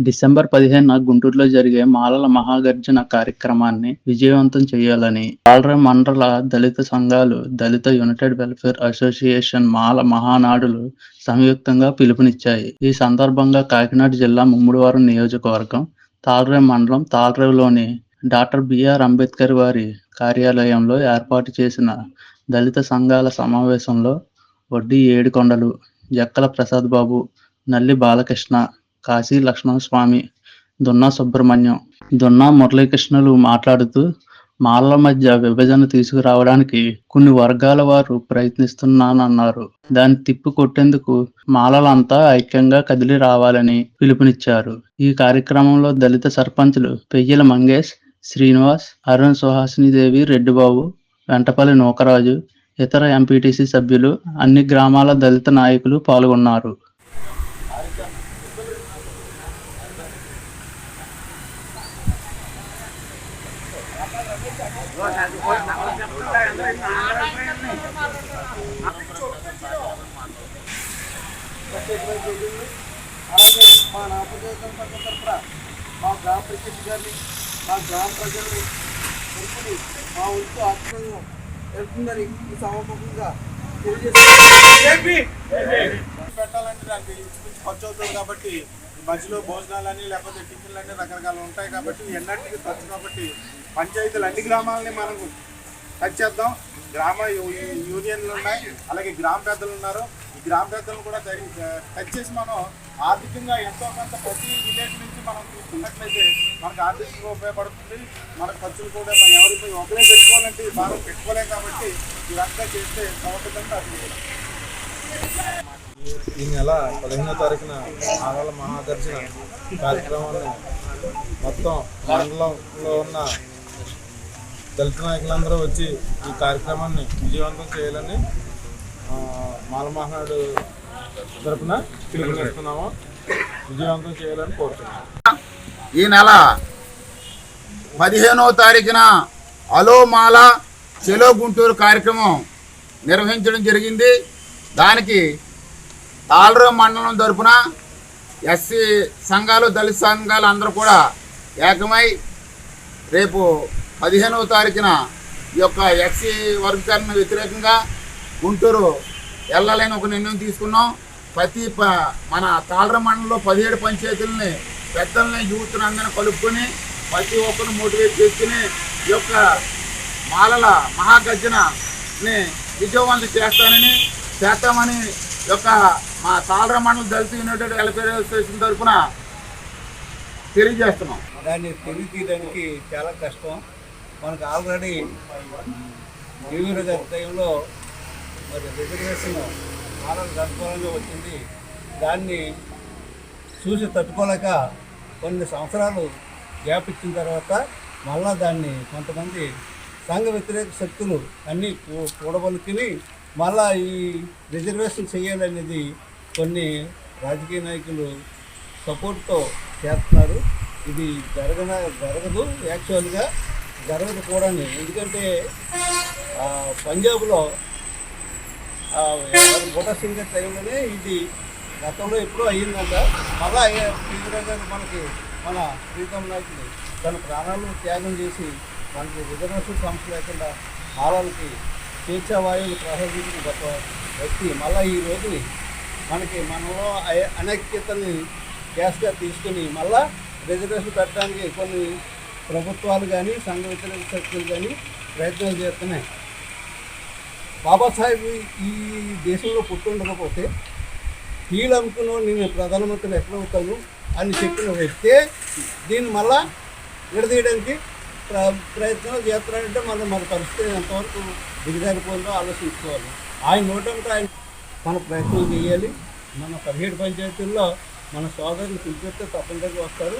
December పదిహేనున గుంటూరులో జరిగే మాలల మహాగర్జన కార్యక్రమాన్ని విజయవంతం చేయాలని ఆల్ర మండల దళిత సంఘాలు దళిత యునైటెడ్ వెల్ఫేర్ అసోసియేషన్ మాల మహానాడులు సంయుక్తంగా పిలుపునిచ్చాయి. ఈ సందర్భంగా కాకినాడ జిల్లా ముమ్మడివారం నియోజకవర్గం తాల్రేవు మండలం తాల్రేవులోని డాక్టర్ బిఆర్ అంబేద్కర్ వారి కార్యాలయంలో ఏర్పాటు చేసిన దళిత సంఘాల సమావేశంలో వడ్డీ ఏడుకొండలు జక్కల ప్రసాద్ బాబు నల్లి బాలకృష్ణ కాశీ లక్ష్మణస్వామి దున్నా సుబ్రహ్మణ్యం దున్నా మురళీకృష్ణులు మాట్లాడుతూ మాలల మధ్య విభజన తీసుకురావడానికి కొన్ని వర్గాల వారు ప్రయత్నిస్తున్నానన్నారు. దాన్ని తిప్పి కొట్టేందుకు మాలలంతా ఐక్యంగా కదిలి రావాలని పిలుపునిచ్చారు. ఈ కార్యక్రమంలో దళిత సర్పంచులు పెయ్యల మంగేష్ శ్రీనివాస్ అరుణ్ సుహాసిని దేవి రెడ్డిబాబు వెంటపల్లి నూకరాజు ఇతర ఎంపీటీసీ సభ్యులు అన్ని గ్రామాల దళిత నాయకులు పాల్గొన్నారు. అలాగే మా నాపదేశం పట్ల తరఫున మా గ్రామ ప్రెసిడెంట్ గారిని మా గ్రామ ప్రజల్ని తెలుపుని మా వంతు ఆత్మీయంగా వెళ్తుందని ఈ సమాపకంగా పెట్టాలంటే దానికి ఇంచుమించు ఖర్చు అవుతుంది కాబట్టి మధ్యలో భోజనాలని లేకపోతే టిఫిన్లు అన్ని రకరకాలు ఉంటాయి కాబట్టి ఎన్నటికి ఖర్చు కాబట్టి పంచాయతీలు అన్ని గ్రామాలని మనం టచ్ చేద్దాం. గ్రామ యూ- యూనియన్లు ఉన్నాయి అలాగే గ్రామ పెద్దలు ఉన్నారు. ఈ గ్రామ పెద్దలను కూడా టచ్ చేసి మనం ఆర్థికంగా ఎంతో కొంత ప్రతి విలేజ్ నుంచి మనం చూసుకున్నట్లయితే మనకు ఆర్థికంగా ఉపయోగపడుతుంది. మన ఖర్చులు కూడా మనం ఎవరిపై ఒకరే పెట్టుకోవాలంటే ఈ భారం పెట్టుకోలేం కాబట్టి ఇదంతా చేస్తే బాగుంటుందని అది ఈ నెల పదిహేనో తారీఖున ఆడవాళ్ళ మహాదర్శన కార్యక్రమాన్ని మొత్తం మండలంలో ఉన్న దళిత నాయకులందరూ వచ్చి ఈ కార్యక్రమాన్ని విజయవంతం చేయాలని మాలమహనాడు తరఫున తరపున పిలుపునిస్తున్నాము విజయవంతం చేయాలని కోరుతున్నాము. ఈ నెల పదిహేనవ తారీఖున అలోమాల చెలో గుంటూరు కార్యక్రమం నిర్వహించడం జరిగింది. దానికి తాళరు మండలం తరపున ఎస్సీ సంఘాలు దళిత సంఘాలు అందరూ కూడా ఏకమై రేపు పదిహేనవ తారీఖున ఈ యొక్క ఎస్సీ వర్గీకరణ వ్యతిరేకంగా గుంటూరు వెళ్ళాలని ఒక నిర్ణయం తీసుకున్నాం. ప్రతి ప మన తాళర మండలంలో పదిహేడు పంచాయతీలని పెద్దల్ని యూత్ని అందరిని కలుపుకొని ప్రతి ఒక్కరు మోటివేట్ చేసుకుని ఈ యొక్క మాలల మహాగర్జనని విజయవంతం చేస్తానని చేస్తామని ఈ యొక్క మా సాలర మండలం దళిత యునైటెడ్ వెల్ఫేర్ అసోసియేషన్ తరఫున తెలియజేస్తున్నాం. దాన్ని తిరిగి తీయడానికి చాలా కష్టం. మనకు ఆల్రెడీ టీవీలో గారి టైంలో మరి రిజర్వేషన్ ఆర్డర్ అనుకూలంగా వచ్చింది. దాన్ని చూసి తట్టుకోలేక కొన్ని సంవత్సరాలు గ్యాప్ ఇచ్చిన తర్వాత మళ్ళా దాన్ని కొంతమంది సంఘ వ్యతిరేక శక్తులు అన్నీ కూడబలుకుని మళ్ళా ఈ రిజర్వేషన్ చేయాలనేది కొన్ని రాజకీయ నాయకులు సపోర్ట్తో చేస్తున్నారు. ఇది జరగన జరగదు. యాక్చువల్గా జరగదు కూడా ఎందుకంటే పంజాబ్లో ఆ, ఎవరు బుటా సింగ్ టైంలోనే ఇది గతంలో ఎప్పుడో అయ్యిందంట. మళ్ళా తీవ్రంగా మనకి మన ప్రీతం నాయకుడు తన ప్రాణాలు త్యాగం చేసి మనకి రిజర్వేషన్ సమస్య లేకుండా ఆలకి స్వేచ్ఛావాయువులు ప్రసాదించిన గొప్ప వ్యక్తి. మళ్ళీ ఈ రోజుని మనకి మనలో అనైక్యతని గ్యాస్గా తీసుకుని మళ్ళా రిజర్వేషన్ పెట్టడానికి కొన్ని ప్రభుత్వాలు కానీ సంఘ వ్యతిరేక శక్తులు కానీ ప్రయత్నాలు చేస్తున్నాయి. బాబాసాహెబ్ ఈ దేశంలో పుట్టుండకపోతే కీలు అమ్ముకున్న నేను ప్రధానమంత్రి ఎక్కడవుతాను అని చెప్పిన వ్యక్తే దీన్ని మళ్ళా విడదీయడానికి ప్ర ప్రయత్నాలు చేస్తున్నారంటే మన మన పరిస్థితి ఎంతవరకు దిగజారిపోయిందో ఆలోచించుకోవాలి. ఆయన నోటంతో ఆయన మన ప్రయత్నం చేయాలి. మన పదిహేడు పంచాయతీల్లో మన సోదరులు పిలిపిస్తే తప్పనిసరిగా వస్తారు.